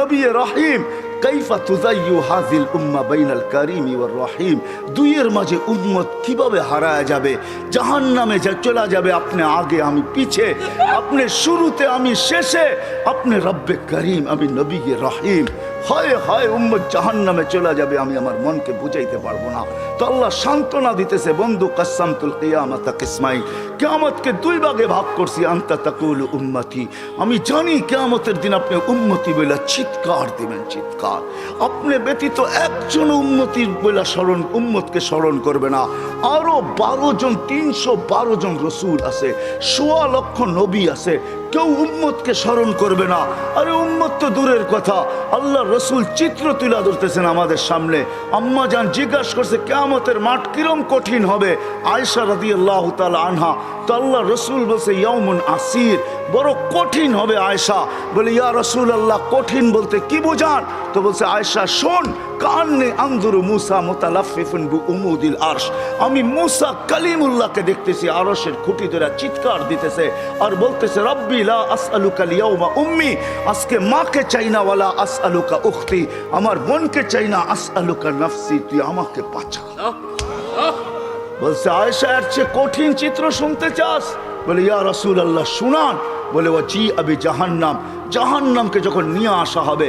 রহিম, কাইফা তুজাইয়ু হাজিল উম্মা বাইনাল কারিমি ওয়ার রহিম। দুইয়ের মাঝে উম্মত কীভাবে হারায় যাবে, জাহান্নামে যা চলে যাবে, আপনি আগে আমি পিছে, আপনি শুরুতে আমি শেষে, আপনি রব্বে করিম, আমি নবী রহিম। হয় হয় উম্মত জাহান্নামে চলে যাবে, আমি আমার মনকে বুঝাইতে পারব না। তো আল্লাহ সান্ত্বনা দিতেছে, বন্ধু কাসামতুল কিয়ামাতা কিসমাই কেয়ামতকে দুই ভাগে ভাগ করছি, আন্তা তাকুল উম্মতি। আমি জানি কেয়ামতের দিন আপনি উম্মতি বলে চিৎকার দিবেন, চিৎকার। আপনি ব্যতীত একজন উন্নতি বলে স্মরণ, উম্মতকে স্মরণ করবে না। আরও বারো জন, তিনশো বারো জন রসুল আছে, সোয়া লক্ষ নবী আছে কেউ উম্মতকে স্মরণ করবে না। আরে উম্মত তো দূরের কথা। আল্লাহ রসুল চিত্র তুলে ধরতেছেন আমাদের সামনে। আম্মা যান জিজ্ঞাসা করছে, কেয়ামতের মাঠ কিরম কঠিন হবে? আয়সা রাদি আল্লাহ আনহা, তো আল্লাহ রসুল বলছে ইয়মন আসির। বড় কঠিন হবে আয়সা বলে, ইয়া রসুল আল্লাহ কঠিন বলতে কি বোঝান? তো বলছে আয়সা শোন কান্নে আন্দুরু মুসা মোতালাফিফুন বু উমুদিল আরশ। আমি মুসা কালিমুল্লাহকে দেখতেছি, আরশের খুঁটি ধরে চিৎকার দিতেছে আর বলতেছে, রব্বি লা আসআলুকা লিয়াউমা উম্মি, আজকে মাকে চাই না, ওয়ালা আসআলুকা উখতি, আমার বোনকে চাই না, আসআলুকা নাফসি, তুই আমাকে বাঁচা। বলছে আয়সা এর চেয়ে কঠিন চিত্র শুনতে চাস? বলে, ইয়া রসুল আল্লাহ শুনান। বলে ও জি আবি জাহান্নাম জাহান্নামকে যখন নিয়ে আসা হবে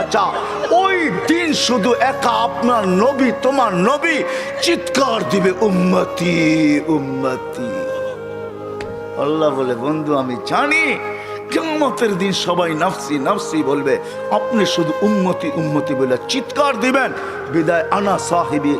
ওই দিন শুধু একা আপনার নবী, তোমার নবী চিৎকার দিবে, উম্মতি উম্মতি। আল্লাহ বলে, বন্ধু, আমি জানি কেমতের দিন সবাই নাফসি নাফসি বলবে, আপনি শুধু উন্মতি উন্মতি বলে চিৎকার দিবেন। বিদায়, আনা সাহিবি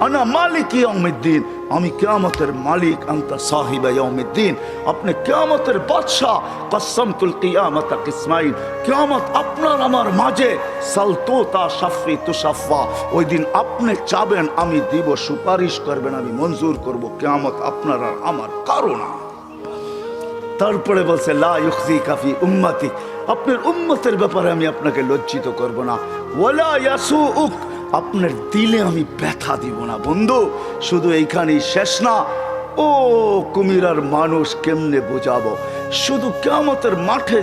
আনা মালিক ইয়াউমিদ্দিন। আমি কেয়ামতের মালিক, আন্তা সাহিবা ইয়াউমিদ্দিন। আপনি কেয়ামতের বাদশাহ কসমতুল কিয়ামত কিসমাইল কেয়ামত আপনার আমার মাঝে। সালতোতা সাফি তুসাফা ওই দিন আপনি চাবেন, আমি দিব, সুপারিশ করবেন, আমি মঞ্জুর করব। কেয়ামত আপনার আর আমার কারণ তারপরে বলছে, লা ইউখজি কাফি উম্মতি আপনার উম্মতের ব্যাপারে আমি আপনাকে লজ্জিত করব না। ওয়ালা ইয়াসু উক আপনার দিলে আমি ব্যথা দিব না, বন্ধু। শুধু এইখানেই শেষ না, ও কুমিরার মানুষ কেমনে বোঝাবো? শুধু কেমতের মাঠে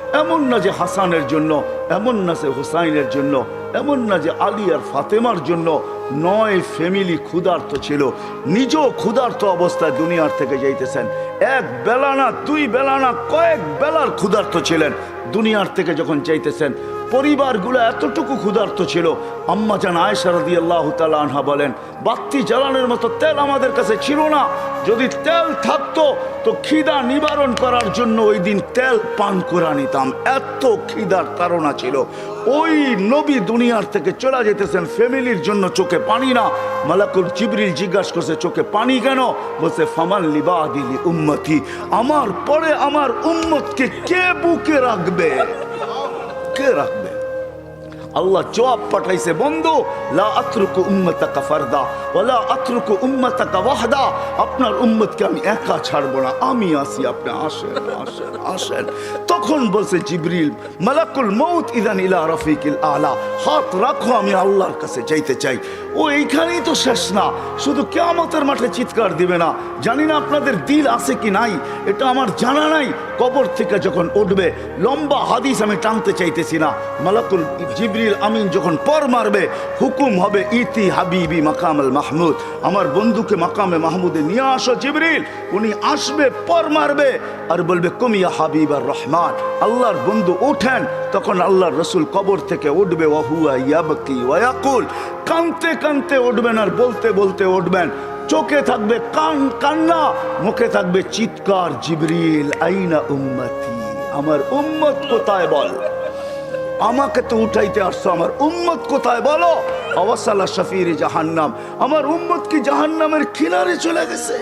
এমন না যে হাসানের জন্য, এমন না যে হুসাইনের জন্য, এমন না যে আলী আর ফাতেমার জন্য নয় ফ্যামিলি ক্ষুধার্ত ছিল। নিজ ক্ষুধার্ত অবস্থায় দুনিয়ার থেকে যাইতেছেন। এক বেলা না, দুই বেলা না, কয়েক বেলার ক্ষুধার্ত ছিলেন। দুনিয়ার থেকে যখন চাইতেছেন, পরিবারগুলো এতটুকু ক্ষুধার্ত ছিল, আম্মা যান জান আয়সারদি আল্লাহ আনহা বলেন, বাত্তি জ্বালানোর মতো তেল আমাদের কাছে ছিল না। যদি তেল থাকতো, তো খিদা নিবারণ করার জন্য ওই দিন তেল পান করে নিতাম। এত খিদার তারা ছিল। ওই নবী দুনিয়ার থেকে চলে যেতেছেন, ফ্যামিলির জন্য চোখে পানি না। মালাকুল জিবরিল জিজ্ঞাসা করছে, চোখে পানি কেন? বলছে ফামাল লিবা দিলি উম্মতি। আমার পরে আমার উম্মতকে কে বুকে রাখবে? কে রাখবে? আল্লাহ জবাব পাঠাইছে, বন্ধু, লা আতরুকু উম্মতাকা ফারদা ওয়ালা আতরুকু উম্মতাকা ওয়াহদা। আপনার উম্মতকে আমি একা ছাড়বো না, আমি আসি আপনি আসেন আসেন আসেন। তখন বলছে জিবরিল, মালাকুল মৌত ইদান ইলা রফিকিল আলা। হাত রাখো, আমি আল্লাহর কাছে যাইতে চাই। ও, এইখানেই তো শেষ না। শুধু কেয়ামতের মাঠে চিৎকার দিবে না। জানি না আপনাদের দিল আছে কি নাই, এটা আমার জানা নাই। কবর থেকে যখন উঠবে, লম্বা হাদিস আমি টানতে চাইতেছি না। মালাকুল জিবরিল আমিন যখন পর মারবে, হুকুম হবে, ইতি হাবিবি মাকাম আল মাহমুদ। আমার বন্ধুকে মাকামে মাহমুদে নিয়ে আসো জিবরিল, উনি আসবে, পর মারবে, আর বলবে কুমিয়া হাবিব আর রহমান। আল্লাহর বন্ধু ওঠেন, তখন আল্লাহর রসুল কবর থেকে উঠবে ওয়াহুয়া ইয়াবকি ওয়াকুল কানতে কানতে উঠবেন আর বলতে বলতে উঠবেন চোখে থাকবে কান, কান্না, মুখে থাকবে চিৎকার, জিবরিল, আইনা উম্মতি। আমার উম্মত কোথায় বল? আমাকে তো উঠাইতে আসছো, আমার উম্মত কোথায় বলো? অবসাল্লা শফির জাহান্নাম। আমার উম্মত কি জাহান্নামের কিনারে চলে গেছে?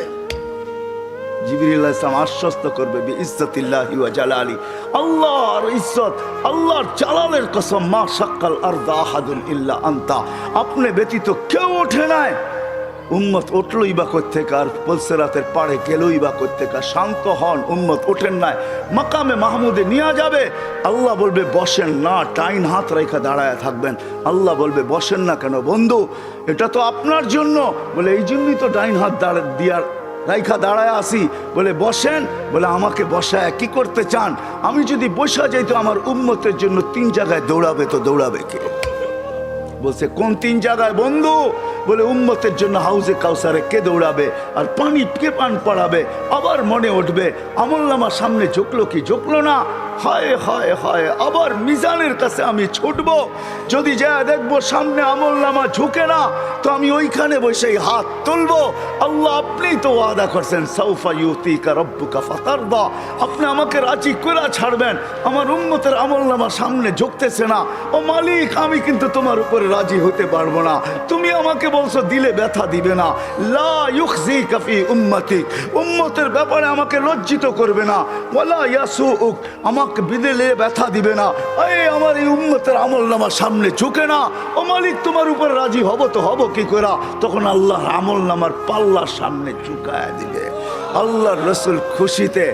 জিবরিল ইসলাম আশ্বস্ত করবে ইজ্জতিল্লাহি ওয়া জালালি। আল্লাহর ইজ্জত, আল্লাহর জালালের কসম, মা সাক্কাল আরদা আহাদুন ইল্লা আনতা। আপনি ব্যতীত কেউ ওঠে নাই। উম্মত উঠলই বা কোথেকে আর পলসেরাতের পাড়ে গেলই বা কোথেকে শান্ত হন, উম্মত ওঠেন নাই। মাকামে মাহমুদে নিয়ে যাবে। আল্লাহ বলবে, বসেন না টাইন হাত রেখা দাঁড়ায় থাকবেন। আল্লাহ বলবে, বসেন না কেন বন্ধু? এটা তো আপনার জন্য। বলে, এই জন্যই তো ডাইন হাত দাঁড়া দিয়ার রাইখা দাঁড়ায় আসি বলে, বসেন। বলে, আমাকে বসায় কি করতে চান? আমি যদি বসা যাইতো আমার উম্মতের জন্য তিন জায়গায় দৌড়াবে তো দৌড়াবে কে? বলছে, কোন তিন জায়গায় বন্ধু? বলে, উম্মতের জন্য হাউজে কাউসারে কে দৌড়াবে আর পানি কে পান পড়াবে? আবার মনে উঠবে আমল্লামা সামনে ঝুঁকলো কি? ঝুঁকলো না? আবার মিজানের কাছে আমি ছুটবো। যদি যা দেখব সামনে আমল্লামা ঝুঁকে না, তো আমি ওইখানে বসেই হাত আল্লাহ আপনি তো ওয়াদা করছেন সৌফা রব্বুকা ফাতারদা। আপনি আমাকে রাজি ছাড়বেন, আমার উম্মতের আমলনামা সামনে ঝুঁকতেছে না। ও মালিক, আমি কিন্তু তোমার উপরে রাজি হতে পারব না। তুমি আমাকে বলছো, দিলে ব্যথা দিবে না। লা ইউখজি কাফি উম্মতি উম্মতের ব্যাপারে আমাকে লজ্জিত করবে না। ওয়ালা ইয়াসুউক, আমাকে বিদেলে ব্যথা দিবে না। এই আমার এই উম্মতের আমলনামা সামনে ঝুঁকে না। ও মালিক, তোমার উপর রাজি হব তো হব কি করা তখন আল্লাহর আমল নামার পাল্লার সামনে ঝুঁকায় দিবে। আল্লাহর রসুল খুশিতে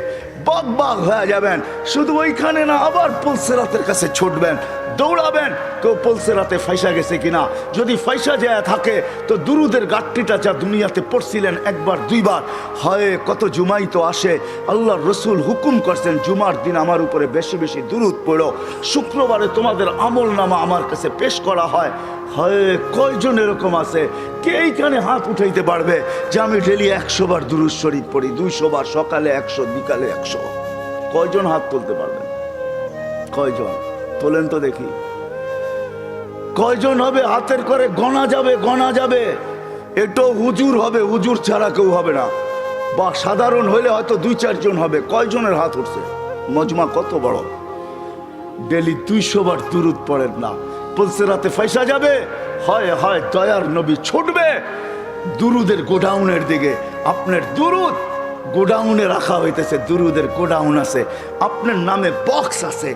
বাগ হয়ে যাবেন। শুধু ওইখানে না, আবার পুলসেরাতের কাছে ছুটবেন। দৌড়াবেন। কেউ পুলসেরাতে ফাইসা গেছে কিনা? যদি ফাইসা যায় থাকে, তো দুরুদের গাঠটিটা যা দুনিয়াতে পড়ছিলেন একবার, দুইবার। হয়, কত জুমাই তো আসে। আল্লাহর রসুল হুকুম করছেন, জুমার দিন আমার উপরে বেশি বেশি দুরুদ পড়ো। শুক্রবারে তোমাদের আমল নামা আমার কাছে পেশ করা হয়। হয়, কয়জন এরকম আছে? কে এইখানে হাত উঠাইতে পারবে যে আমি ডেলি একশো বার দুরুদ শরীফ পড়ি, দুইশো বার, সকালে একশো, বিকালে একশো? কয়জন হাত তুলতে পারবেন? কয়জন? তোলেন তো দেখি। কয়জন হবে হাতের করে গণা যাবে গণা যাবে। এটাও হুজুর হবে, হুজুর ছাড়া কেউ হবে না। বা সাধারণ হইলে হয়তো দুই চারজন হবে। কয়জনের হাত উঠছে? মজমা কত বড়। ডেলি দুইশো বার দুরুদ পড়েন না। পলসে রাতে ফাইসা যাবে? হয় হয়, দয়ার নবী ছুটবে। দুরুদের গোডাউনের দিকে, আপনার দুরুদ গোডাউনে রাখা হইতেছে, দুরুদের গোডাউন আছে। আপনার নামে বক্স আছে।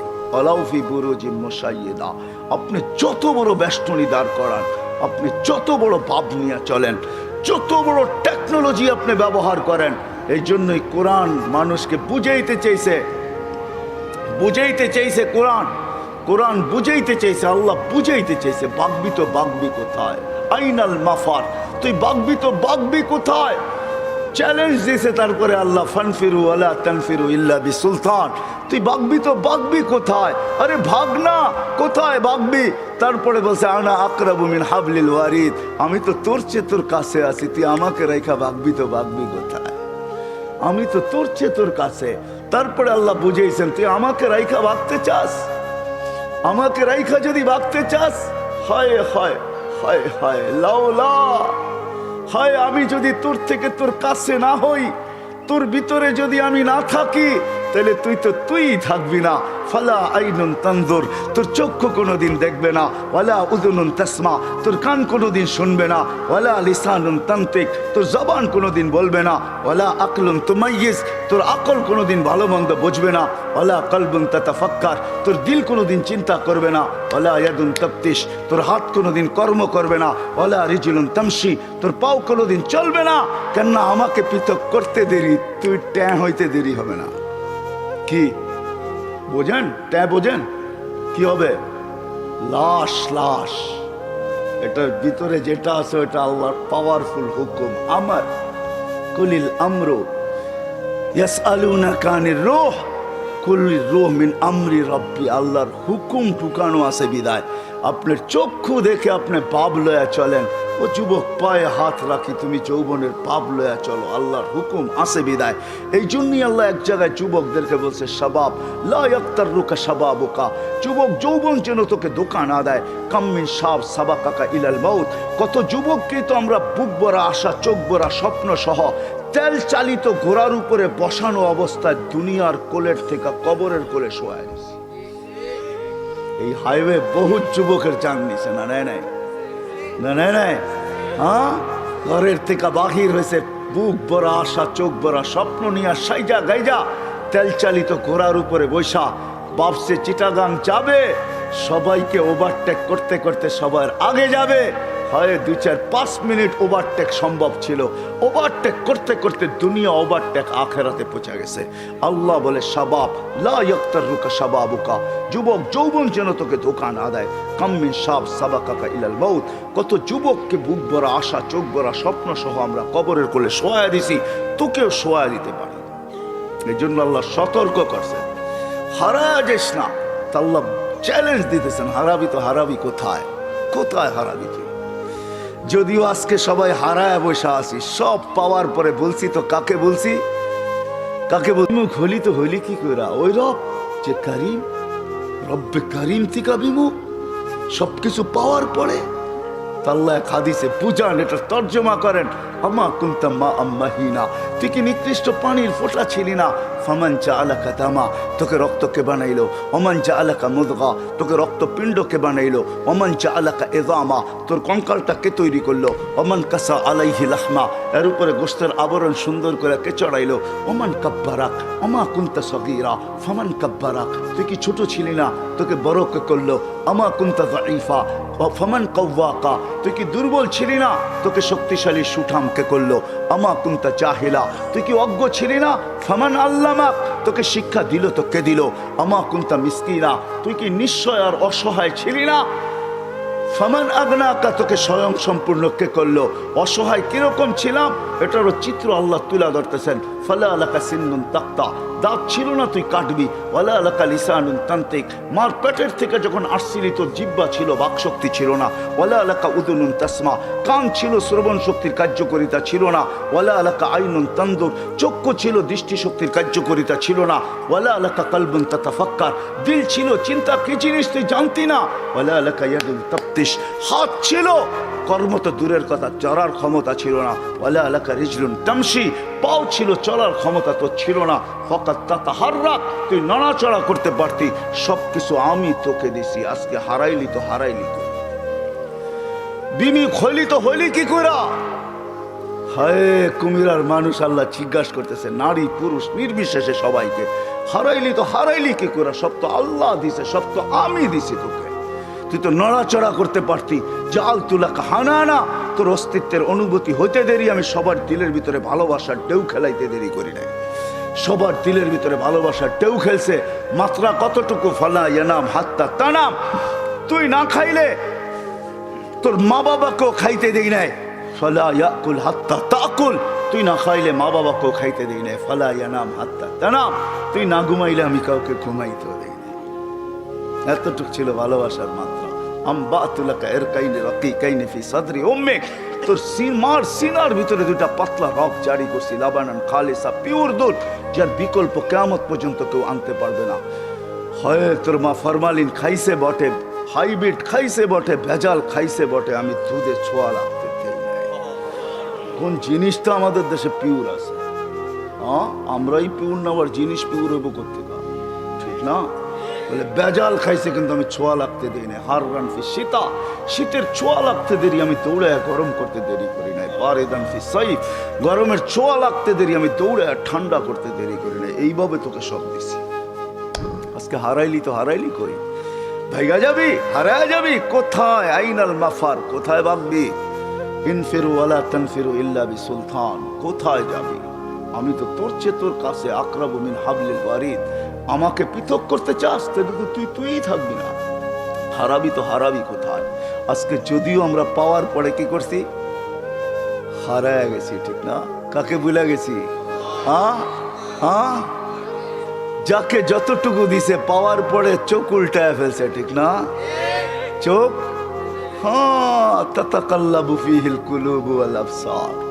অলাউফি বুরুজি মশাইয়েদা। আপনি যত বড় বেষ্টনী দাঁড় করান, আপনি যত বড় পাপ নিয়ে চলেন, যত বড় টেকনোলজি আপনি ব্যবহার করেন, এই জন্যই কোরআন মানুষকে বুঝাইতে চেয়েছে বুঝাইতে চাইছে কোরআন। কোরআন বুঝাইতে চাইছে, আল্লাহ বুঝাইতে চাইছে, বাগবি তো বাগবি কোথায়? আইনাল মাফার। তুই বাগবি তো বাগবি কোথায়? চ্যালেঞ্জ দিয়েছে, তারপরে আল্লাহ, ফানফিরু আলা তানফিরু ইল্লা বি সুলতান তুই বাগবি তো বাগবি কোথায়? আরে ভাগ না, কোথায় বাগবি তারপরে বলছে, আনা আকরাবু মিন হাবলিল ওয়ারিদ। আমি তো তোর চেয়ে তোর কাছে আছি, তুই আমাকে রেখা বাগবি তো বাগবি কোথায়? আমি তো তোর চেয়ে তোর কাছে। তারপরে আল্লাহ বুঝেছেন তুই আমাকে রাইখা ভাবতে চাস? আমাকে রাইখা যদি ভাগতে চাস? হয় হয় হয় হয়, লাউলা। হয় আমি যদি তোর থেকে তোর কাছে না হই, তোর ভিতরে যদি আমি না থাকি তাহলে তুই তো তুই থাকবি না। ফালা আইনুন তান্দুর তোর চক্ষু কোনোদিন দেখবে না। ওয়ালা উদুনুন তাসমা, তোর কান কোনোদিন শুনবে না। ওয়ালা লিসানুন তান্ত্রিক, তোর জবান কোনোদিন বলবে না। ওয়ালা আকলুন তুমাইয়িস তোর আকল কোনোদিন ভালো মন্দ বুঝবে না। ওয়ালা কলবুন তাতাফাক্কার, তোর দিল কোনোদিন চিন্তা করবে না। ওয়ালা ইয়াদুন তাফতিশ তোর হাত কোনোদিন কর্ম করবে না। ওয়ালা রিজুলুন তামশি, তোর পাও কোনোদিন চলবে না। কেননা আমাকে পৃথক করতে দেরি, তুই ট্যাঁ হইতে দেরি হবে না। কি? বোঝেন? ট্যাঁ বোঝেন? কি হবে? লাশ লাশ। এটার ভিতরে যেটা আছে, ওটা আল্লাহর পাওয়ারফুল হুকুম। আমার কুলিল আমরু ইয়াসআলুনা কানির রূহ কুলির রূহ মিন আমরি রব্বি। আল্লাহর হুকুম টুকানো আছে বিদায়। আপনার চক্ষু দেখে আপনি পাপ লয়া চলেন। ও যুবক, পায়ে হাত রাখি তুমি যৌবনের পাপ লয়া চলো, আল্লাহর হুকুম আছে বিদায়। এই জন্যই আল্লাহ এক জায়গায় যুবকদেরকে বলছে সবাব লাক্তার রুকা সবাবুকা যুবক যৌবন যেন তোকে দোকান না দেয়। কাম্মিন সাব সাবা কাকা ইলাল মাউত। কত যুবককে তো আমরা বুক ভরা আশা, চোখ ভরা স্বপ্ন সহ তেল চালিত ঘোড়ার উপরে বসানো অবস্থায় দুনিয়ার কোলের থেকে কবরের কোলে শোয়া এই হাইওয়ে বহু যুবকের চান নিছে না, নেয় নাই। না নেয় হ্যাঁ? ঘরের থেকে বাহির হয়েছে, বুক ভরা আশা, চোখ ভরা স্বপ্ন নিয়ে সাইজা গাইজা, তেল চালিত ঘোড়ার উপরে বৈশা, বাপসে চিটাগাং যাবে, সবাইকে ওভারটেক করতে করতে সবার আগে যাবে। হয় দু চার পাঁচ মিনিট ওভারটেক সম্ভব ছিল। ওভারটেক করতে করতে দুনিয়া ওভারটেক আখেরাতে পৌঁছে গেছে। আল্লাহ বলে সাবাব লা ইয়ক্তার রুকা সাবাবুকা যুবক যৌবন যেন তোকে দোকান আদায় কাম্মিন সাব সাবা কাকা ইলাল মৌত কত যুবককে বুক ভরা আশা, চোখ ভরা স্বপ্ন সহ আমরা কবরের কোলে শোয়া দিছি, তোকেও শোয়া দিতে পারি। এই জন্য আল্লাহ সতর্ক করছেন হারা যাস না। তা আল্লাহ চ্যালেঞ্জ দিতেছেন, হারাবি তো হারাবি কোথায়? কোথায় হারাবি তুই? যদিও আজকে সবাই হারায় বসা আছি, সব পাওয়ার পরে বলছি তো কাকে বলছি? কাকে বল মুখ হলি তো হলি কি করা ওই রব যে কারিম, রব্বে কারিম থেকে বিমুখ সবকিছু পাওয়ার পরে তাল্লাহ খাদিসে বুঝান এটা তর্জমা করেন আমা কুন্তা মা তুই কি নিকৃষ্ট পানির ফোঁটা ছিলি না। চা আলাকা তোকে রক্তকে অমান চা আলাকা মুদগা, তোকে রক্তপিণ্ডকে অমান চা আলাকা এদামা তোর কঙ্কালটাকে তৈরি করল? অমান কাসা আলাইহি লাহমা, এর উপরে গোস্তের আবরণ সুন্দর করে কে চড়াইলো? অমান কাব্বারাক অমা কুন্তা সগীরা, ফামান কাব্বারাক, তুই কি ছোট ছিলি না? তোকে বড় কে করল? আমা কুন্তা দাইফা ফমান কৌয়াকা তুই কি দুর্বল ছিলি না? তোকে শক্তিশালী সুঠামকে করল? আমা কুন্তা চাহিলা। তুই কি অজ্ঞ ছিলি না? ফমান আল্লামাক তোকে শিক্ষা দিল, তোকে দিল। আমা কুন্তা মিসকিনা। তুই কি নিশ্চয় আর অসহায় ছিলি না? ফামান আগনাকা তোকে স্বয়ং সম্পূর্ণ কে করল? অসহায় কীরকম ছিলাম? এটারও চিত্র আল্লাহ তুলা ধরতেছেন। দাঁত ছিল না, তুই কাটবি। ওয়ালা লিসানুন মার পেটের থেকে যখন আসছিলি তোর জিব্বা ছিল ছিল না। ওয়ালা আলাকা উদুনুন তাসমা। কান ছিল, শ্রবণ শক্তির কার্যকরিতা ছিল না। ওয়ালা আলাকা আইনুন তন্দুর। চক্ষু ছিল কার্যকরিতা ছিল না। ওয়ালা আলাকা কালবুন দিল ছিল, চিন্তা কি জিনিস তুই জানতি না? ওয়ালা আলাকা ইয়াদুন হাত ছিল কর্ম তো দূরের কথা, চড়ার ক্ষমতা ছিল না। ওয়ালা আলাকা রিজলুন তামসি পাও ছিল চলার ক্ষমতা তো ছিল না। ফকাত তাতা হাররাক তুই নড়াচড়া করতে পারতি। সব কিছু আমি তোকে দিছি, আজকে হারাইলি তো হারাইলি তো বিমি হইলি তো হইলি কি করা হায়, কুমিরার মানুষ আল্লাহ জিজ্ঞাসা করতেছে, নারী, পুরুষ, নির্বিশেষে সবাইকে। হারাইলি তো হারাইলি কি করে সব তো আল্লাহ দিছে, সব তো আমি দিছি তোকে। তুই তো নড়াচড়া করতে পারতি। জাল তুলা হানা না তোর অস্তিত্বের অনুভূতি হইতে দেরি, আমি সবার দিলের ভিতরে ভালোবাসার ঢেউ খেলাইতে দেরি করি নাই। সবার দিলের ভিতরে ভালোবাসার ঢেউ খেলছে, মাত্রা কতটুকু ফলা ইয়ানাম হাত্তা তানাম। তুই না খাইলে তোর মা বাবাকেও খাইতে দেই নাই। ফলা ইয়াকুল হাত্তা তাকুল। তুই না খাইলে মা বাবাকেও খাইতে দেই নাই। ফলা ইয়ানাম হাত্তা তানাম। তুই না ঘুমাইলে আমি কাউকে ঘুমাইতেও দেই এতটুক ছিল ভালোবাসার মাত্রা। আম্বা তুলাকা এর কাইনে রকি কাইনে ফি সাদরি ওম্মে তোর সিমার সিনার ভিতরে দুটা পাতলা রক জারি করছি, লাবানান, খালেসা, পিওর দুধ, যার বিকল্প কেয়ামত পর্যন্ত কেউ আনতে পারবে না। হয়, তোর মা ফরমালিন খাইছে বটে, হাইব্রিড খাইছে বটে, ভেজাল খাইছে বটে, আমি দুধে ছোঁয়া দেই কোন জিনিসটা আমাদের দেশে পিওর আছে? হ্যাঁ আমরাই পিওর না, আবার জিনিস পিওর হইব করতে ঠিক না? বলে, বেজাল খাইছে কিন্তু আমি ছোঁয়া লাগতে দিই না হার রান ফি শীতা শীতের ছোঁয়া লাগতে দেরি, আমি দৌড়ে গরম করতে দেরি করি নাই। বারে দান ফি সাইফ। গরমের ছোঁয়া লাগতে দেরি, আমি দৌড়ে ঠান্ডা করতে দেরি করি নাই। এইভাবে তোকে সব দিছি। আজকে হারাইলি তো হারাইলি কই? ভাইগা যাবি? হারায় যাবি? কোথায়? আইনাল মাফার, কোথায় ভাববি? ইনফিরু ওয়ালা তানফিরু ইল্লা বি সুলতান কোথায় যাবি? আমি তো তোর চেয়ে তোর কাছে আকরাবু মিন হাবলিল ওয়ারিদ। আমাকে পৃথক করতে চাস তাহলে তো তুই, তুইই থাকবি না। হারাবি তো হারাবি কোথায়? আজকে যদিও আমরা পাওয়ার পরে কি করছি? হারায় গেছি, ঠিক না? কাকে ভুলে গেছি? হ্যাঁ? হ্যাঁ? যাকে যতটুকু দিছে, পাওয়ার পরে চোখ উল্টায় ফেলছে, ঠিক না? চোখ? হ্যাঁ তাতাকাল্লাবু ফিহিল কুলুবু ওয়াল আবসার।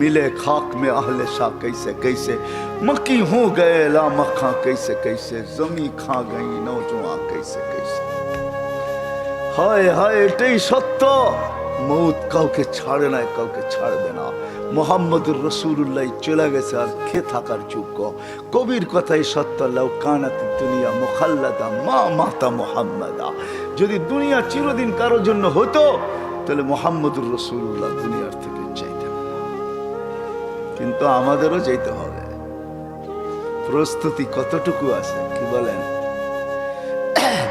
मिले खाक में अहले शाह कैसे कैसे मक्की हो गए ला मक्खा कैसे कैसे जमी खा गई नौजवा कैसे कैसे হায় হায় এটাই সত্য মৌত কাউকে ছাড়ে নাই কাউকে ছাড়বে না মোহাম্মদুর রসুল্লাহ চলে গেছে আর খে থাকার যোগ্য কবির কথাই সত্য লাউ কানাত দুনিয়া মুখাল্লাদা মা মাতা মোহাম্মদা যদি দুনিয়া চিরদিন কারোর জন্য হতো তাহলে মোহাম্মদুর রসুল্লাহ দুনিয়ার থেকে চাইতেন না। কিন্তু আমাদেরও যেতে হবে। প্রস্তুতি কতটুকু আছে, কি বলেন?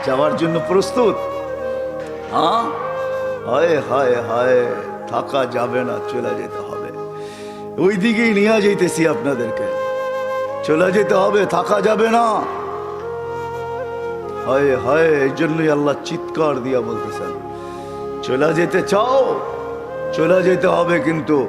যাওয়ার জন্য প্রস্তুত? হ্যাঁ? হয় হয়, হায়, থাকা যাবে না, চলে যেতে হবে। ওই দিকেই নিয়ে যাইতেছি আপনাদেরকে। চলে যেতে হবে, থাকা যাবে না। হয় হয়, এই জন্যই আল্লাহ চিৎকার দিয়া বলতেছেন, চলে যেতে চাও? চলে যেতে হবে কিন্তু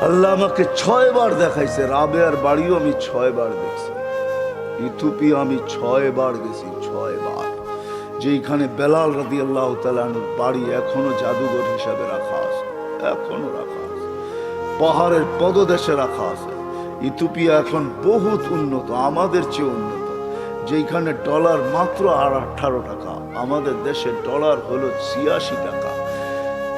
আল্লাহ আমাকে ছয় বার দেখাইছে রাবেয়ার বাড়িও আমি ছয় বার দেখছি। ইথুপি আমি ছয় বার গেছি, ছয় বার। যেখানে বেলাল রাদি আল্লাহ তালানুর বাড়ি এখনও জাদুঘর হিসাবে রাখা আছে, এখনও রাখা আছে। পাহাড়ের পদদেশে রাখা আছে। ইথুপিয়া এখন বহুত উন্নত, আমাদের চেয়ে উন্নত। যেখানে ডলার মাত্র আর আঠারো টাকা, আমাদের দেশে ডলার হলো ছিয়াশি টাকা।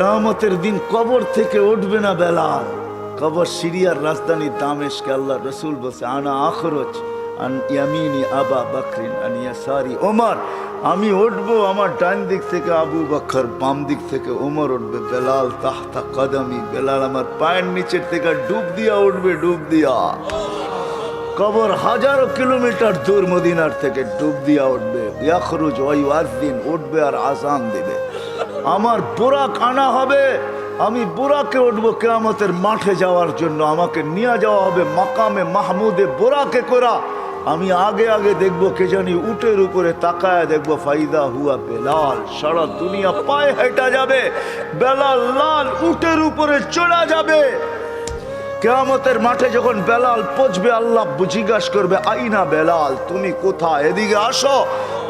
কেয়ামতের দিন কবর থেকে উঠবে না বেলাল। কবর সিরিয়ার রাজধানী দামেশকে আল্লাহ রসুল বলছে, আনা আখরজ আন ইয়ামিনি আবা বকরিন, আন ইয়াসারি ওমর। আমি উঠবো আমার ডান দিক থেকে আবু বকর, বাম দিক থেকে ওমর উঠবে। বেলাল তাহতা কদমি, বেলাল আমার পায়ের নিচের থেকে ডুব দিয়া উঠবে, ডুব দিয়া। কবর হাজারো কিলোমিটার দূর মদিনার থেকে ডুব দিয়া উঠবে। ইয়াখরুজ ওয়াই ওয়াজদিন উঠবে আর আসান দিবে। আমার বুরাক আনা হবে, আমি বুরাকে উঠবো কেয়ামতের মাঠে যাওয়ার জন্য। আমাকে নিয়ে যাওয়া হবে মাকামে মাহমুদে বুরাকে করা আমি আগে আগে দেখব কে জানি উটের উপরে তাকায় দেখব, ফাইদা হুয়া বেলাল, সারা দুনিয়া পায়ে হেঁটা যাবে, বেলাল লাল উটের উপরে চড়া যাবে। কেয়ামতের মাঠে যখন বেলাল পচবে আল্লাহ জিজ্ঞাস করবে, আইনা বেলাল, তুমি কোথায়? এদিকে আসো।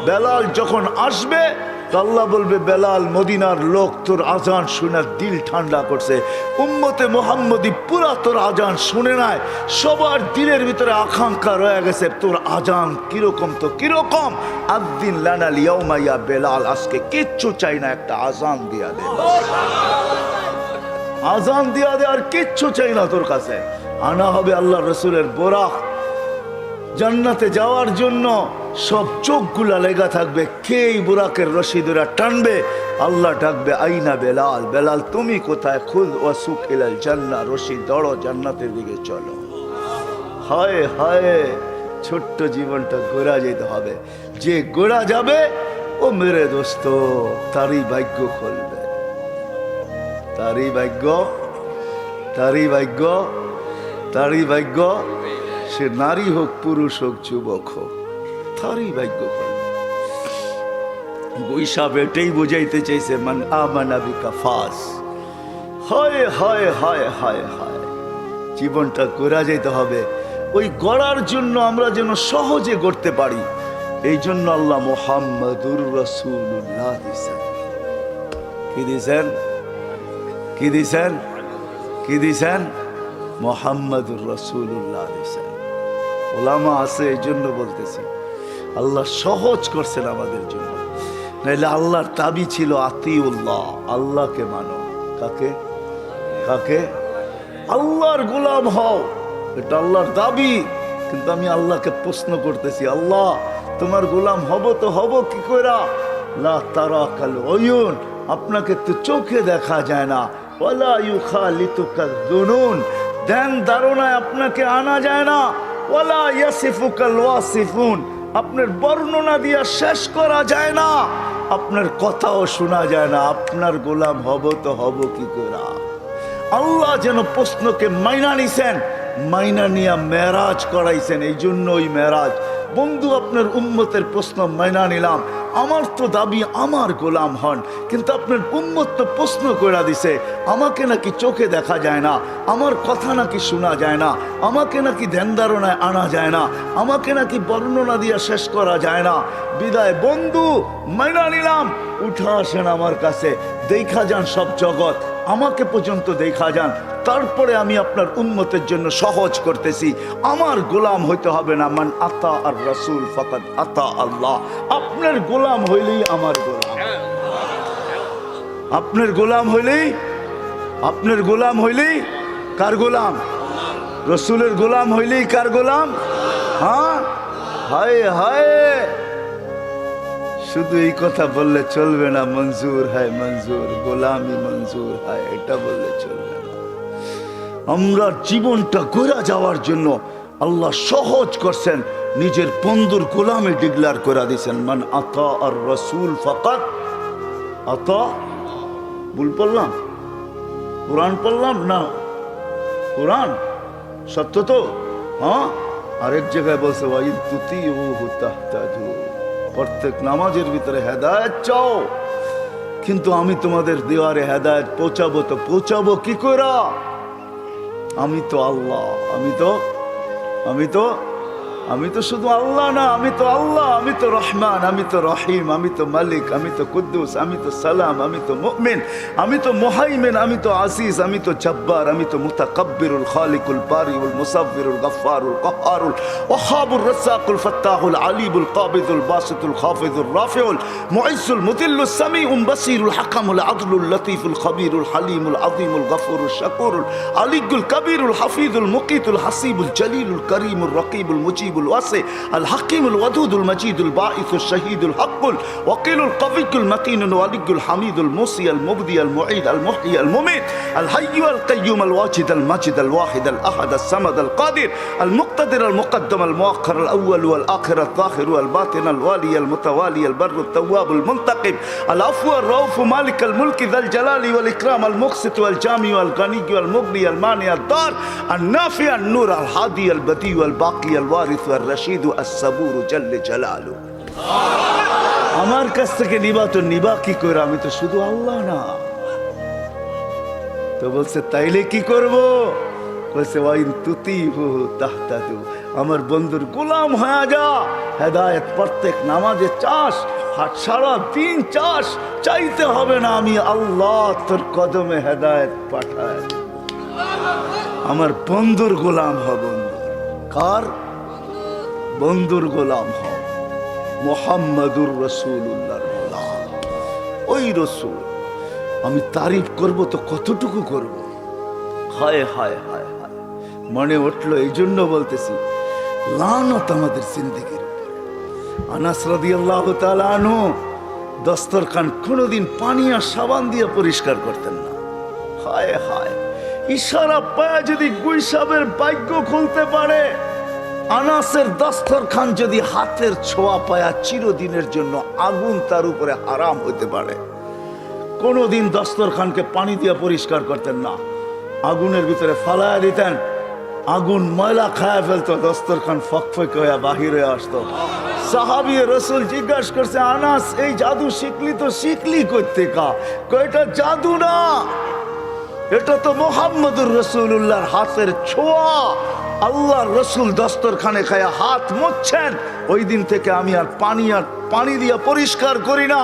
বেলাল যখন আসবে আল্লাহ বলবে, বেলাল, মদিনার লোক তোর আজান শুনে দিল ঠান্ডা করছে। উম্মতে মোহাম্মদী পুরা তোর আজান শুনে নাই, সবার দিলের ভিতরে আকাঙ্ক্ষা রয়ে গেছে, তোর আজান কীরকম তো কীরকম? আদিন লানাল ইয়াউমাইয়া বেলাল, আজকে কিচ্ছু চাই না, একটা আজান দিয়া দে। আজান দিয়া দে আর কিচ্ছু চাই না তোর কাছে। আনা হবে আল্লাহ রসুলের বোরাক। জান্নাতে যাওয়ার জন্য সব চোখগুলা লেগা থাকবে কে বুরাকের রশিদুরা টানবে? আল্লাহ ডাকবে, আইনা বেলাল বেলাল, তুমি কোথায়? খুদ ওয়াসুক এলাল জান্না, রশি দড়ো জান্নাতের দিকে চলো। হায় হায়, ছোট্ট জীবনটা গোড়া যেতে হবে। যে গোড়া যাবে, ও মেরে দোস্ত, তারই ভাগ্য খুলবে। তারই ভাগ্য তারই ভাগ্য তারই ভাগ্য, সে নারী হোক, পুরুষ হোক, যুবক হোক। তারই ভাগ্য খুলবে বৈশাখ এটাই বুঝাইতে চাইছে, মান আমানা বিকা ফাস। হয় হয় হয় হয় হয়। জীবনটা গড়া যেতে হবে। ওই গড়ার জন্য আমরা যেন সহজে গড়তে পারি। এই জন্য আল্লাহ মোহাম্মদুর রসুল্লাহ দিছেন কি দিছেন কি দিছেন কি দিছেন মোহাম্মদুর রসুল্লাহ দিছেন ওলামা আছে, এই জন্য বলতেছি। আল্লাহ সহজ করছেন আমাদের জন্য। নাইলে আল্লাহর দাবি ছিল আতিউল্লাহ, আল্লাহকে মানো। কাকে? কাকে? আল্লাহর গোলাম হও। এটা আল্লাহর দাবি। কিন্তু আমি আল্লাহকে প্রশ্ন করতেছি, আল্লাহ, তোমার গোলাম হব তো হব কি করা লা তারা কাল অয়ুন আপনাকে তো চোখে দেখা যায় না। ওয়ালা ইউখালিতুকা দুনুন ধ্যান ধারণায় আপনাকে আনা যায় না। ওয়ালা ইয়াসিফুকাল ওয়াসিফুন আপনার বর্ণনা দিয়া শেষ করা যায় না। আপনার কথাও শোনা যায় না। আপনার গোলাম হব তো হব কি করা? আল্লাহ যেন প্রশ্নকে মাইনা নিছেন, মাইনা নিয়া মেরাজ করাইছেন। এই জন্য ওই মেরাজ। বন্ধু, আপনার উন্মতের প্রশ্ন মাইনা নিলাম। আমার তো দাবি আমার গোলাম হন, কিন্তু আপনার উম্মত তো প্রশ্ন করে দিছে, আমাকে নাকি চোখে দেখা যায় না, আমার কথা নাকি শোনা যায় না, আমাকে নাকি ধ্যান ধারণায় আনা যায় না, আমাকে নাকি বর্ণনা দিয়া শেষ করা যায় না। বিদায়, বন্ধু, মাইনা নিলাম, উঠা আসেন আমার কাছে, দেখা যান সব জগৎ, আমাকে পর্যন্ত দেখা যান। তারপরে আমি আপনার উন্মতের জন্য সহজ করতেছি। আমার গোলাম হইতে হবে না, মান আতা আর রসুল ফকাত আতা আল্লাহ। আপনার গোলাম হইলেই আমার গোলাম। আপনার গোলাম হইলেই, আপনার গোলাম হইলেই কার গোলাম? রসুলের গোলাম হইলেই কার গোলাম? হ্যাঁ? হায় হায়! শুধু এই কথা বললে চলবে না, মঞ্জুর হয় মঞ্জুর গোলামি মঞ্জুর হয়, এটা বললে চলবে না। আমরা জীবনটা ঘোরা যাওয়ার জন্য আল্লাহ সহজ করছেন, নিজের বন্ধুর গোলামে ডিগলার করে দিয়েছেন, মান আতা আর রসুল ফকাত আতা, ভুল পড়লাম কোরআন পড়লাম না? কোরআন? সত্য তো? হ্যাঁ? আরেক জায়গায় বলছে ওয়াইদ তুতি ও তাহতাজু। প্রত্যেক নামাজের ভিতরে হেদায়ত চাও। কিন্তু আমি তোমাদের দেওয়ারে হেদায়ত পৌঁছাবো তো পৌঁছাবো কি করা? আমি তো আল্লাহ আমি তো আমি তো আমি তো শুধু আল্লাহ না আমি তো আল্লাহ আমি তো রহমান আমি তো রহিম আমি তো মালিক আমি তো কুদ্দুস আমি তো সালাম আমি তো মুমিন আমি তো মোহাইমিন আমি তো আসিস আমি তো জব্বার আমি তো মুতাকাব্বিরুল খালিকুল বারিউল মুসাব্বিরুল গফফারুল কহারুল ওয়াহাবুর রাসাকুল ফাত্তাহুল আলিবুল কাবিদুল বাসিতুল খাফিদুল রাফিউল মুইসুল মুদিল্লুস সামিউম বাসিরুল হাকামুল আদলুল লতিফুল খবীরুল হালিমুল আযীমুল গফুরুল শাকুরুল আলিকুল কবিরুল হাফিজুল মুকিতুল হাসিবুল জলিলুল করিমুল রকিবুল মুজিবুল الواسع الحكيم الودود المجيد الباعث الشهيد الحق الوقيل القوي المتين الولي الحميد المصي المبدي المعيد المحيي المميت الحي القيوم الواجد المجد الواحد الأحد الصمد القادر المقتدر المقدم المؤخر الأول والآخر الظاهر والباطن الوالي المتوالي البر التواب المنتقم العفو الرؤوف مالك الملك ذا الجلال والإكرام المقسط والجامع والغني والمغني المانع الدار النافع النور الحادي البديع الباقي الوارث আরিফ আর রশিদ আসাবুর জাল্লে জালালু। আমার কাছ থেকে নিবা তো নিবা কি করে? আমি তো শুধু আল্লাহ না। তো বলছে, তাইলে কি করব? বলছে, ওয়াইন তুতি হু তাহতা আমার বন্ধুর গোলাম হয়ে যা। হেদায়ত প্রত্যেক নামাজে চাষ হাট সারা দিন চাষ চাইতে হবে না আমি আল্লাহ তোর কদমে হেদায়ত পাঠায় আমার বন্ধুর গোলাম হব কার? বন্ধুর গোলাম হ মোহাম্মদুর রসুল্লাহর গোলাম। ওই রসুল, আমি তারিফ করব তো কতটুকু করব? হায় হায় হায় হায়। মনে উঠল এই জন্য বলতেছি, লানত আমাদের জিন্দিগির আনাস রাদিয়াল্লাহু তাআলা আনহু দস্তরখান কোনোদিন পানি আর সাবান দিয়ে পরিষ্কার করতেন না। হায় হায়। ইশারা পায়া যদি গুইসাবের ভাগ্য খুলতে পারে আনাসের দস্তরখান যদি হাতের ছোঁয়া পায়া চিরদিনের জন্য আগুন তার উপরে আরাম হতে পারে। কোনোদিন দস্তরখানকে পানি দিয়ে পরিষ্কার করতেন না। আগুনের ভিতরে ফালায়া দিতেন। আগুন ময়লা খায়া ফেলতো দস্তরখান ফকফক হয়ে বাহির হয়ে আসতো। সাহাবি রসুল জিজ্ঞাসা করছে, আনাস, এই জাদু শিখলি তো শিখলি করতে কা কয়টা জাদু না। এটা তো মোহাম্মদুর রসুল্লাহর হাতের ছোঁয়া। আল্লাহর রসুল দস্তরখানে খায়া হাত মুছছেন। ওই দিন থেকে আমি আর পানি আর পানি দিয়ে পরিষ্কার করি না।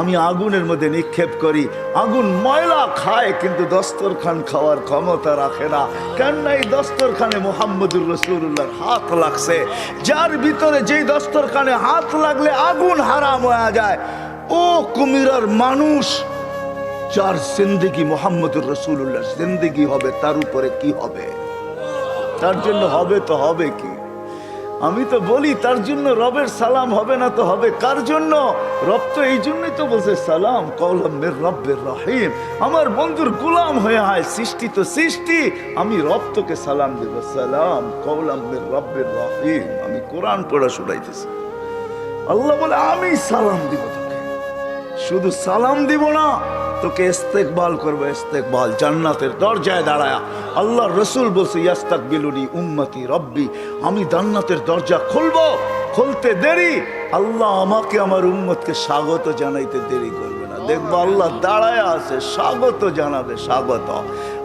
আমি আগুনের মধ্যে নিক্ষেপ করি। আগুন ময়লা খায়, কিন্তু দস্তরখান খাওয়ার ক্ষমতা রাখে না। কেননা এই দস্তরখানে মোহাম্মদুর রসুল্লাহর হাত লাগছে। যার ভিতরে যেই দস্তরখানে হাত লাগলে আগুন হারাম হয়ে যায়। ও কুমিরার মানুষ, যার জিন্দিগি মোহাম্মদুর রসুল্লাহ জিন্দিগি হবে, তার উপরে কি হবে? তার জন্য হবে তো হবে কি? আমি তো বলি, তার জন্য রবের সালাম হবে না তো হবে। কার জন্য? রব তো এই জন্যই তো বলছে, সালাম কৌলমের রব্বের রহিম। আমার বন্ধুর গুলাম হয়ে হয় সৃষ্টি তো সৃষ্টি। আমি রব তোকে সালাম দেব। সালাম কৌলমের রব্বের রহিম। আমি কোরআন পড়া শুনাইতেছি। আল্লাহ বলে, আমি সালাম দিব তোকে। শুধু সালাম দিব না তোকে ইস্তেকবাল করবে, ইস্তেকবাল। জান্নাতের দরজায় দাঁড়ায়া আল্লাহ রসুল বলছে ইয়াস্তাক বিলুনি উম্মতি রব্বি, আমি জান্নাতের দরজা খুলবো, খুলতে দেরি। আল্লাহ আমাকে আমার উম্মতকে স্বাগত জানাইতে দেরি করবে না। দেখব আল্লাহ দাঁড়ায় আছে, স্বাগত জানাবে, স্বাগত।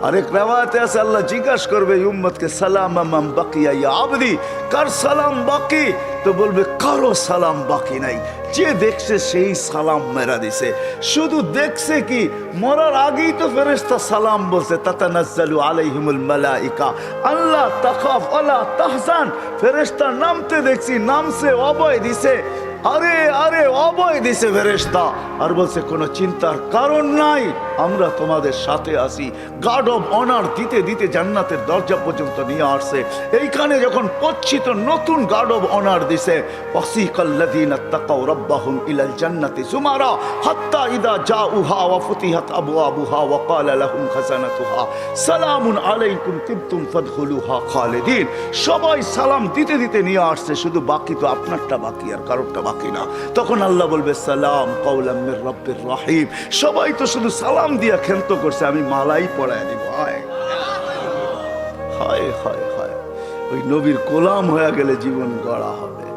আরেক রেওয়াতে আছে, আল্লাহ জিজ্ঞাসা করবে উম্মতকে সালাম আমাম ইয়া আবদি? কার সালাম বাকি? তো বলবে, কারও সালাম বাকি নাই। যে দেখছে সেই সালাম মেরা দিছে। শুধু দেখছে কি, মরার আগেই তো ফেরেস্তা সালাম বলছে, তাতানাজ্জালু আলাইহিমুল মালাইকা। আল্লাহ তাখাফ আলা তাহসান। ফেরেস্তা নামতে দেখছি, নামছে অবয় দিছে। আরে আরে অবয় দিছে ফেরেশতা। আর বলছে, কোনো চিন্তার কারণ নাই, আমরা তোমাদের সাথে আসি গার্ড অফ অনার দিতে দিতে জান্নাতের দরজা পর্যন্ত নিয়ে আসছে। এইখানে যখন পচ্ছিত নতুন গার্ড অফ অনার দিছে তাকাউ রাব্বাহুম ইলাল জান্নাতি সুমারা, হাত্তা ইদা জাউহা ওয়া ফুতিহাত আবওয়াবুহা ওয়া লাহুম সালামুন আলাইকুম তিবতুম ফাদখুলুহা খালিদিন। সবাই সালাম দিতে দিতে নিয়ে আসছে, শুধু বাকি তো আপনারটা বাকি আর কারোরটা বাকি না তখন আল্লাহ বলবে, সালাম কৌলাম রব্বের রাহিম। সবাই তো শুধু সালাম দিয়া ক্ষেন্ত করছে, আমি মালাই পড়ায় দিব, হায়। হায় হায় হায়। ওই নবীর কোলাম হয়ে গেলে জীবন গড়া হবে।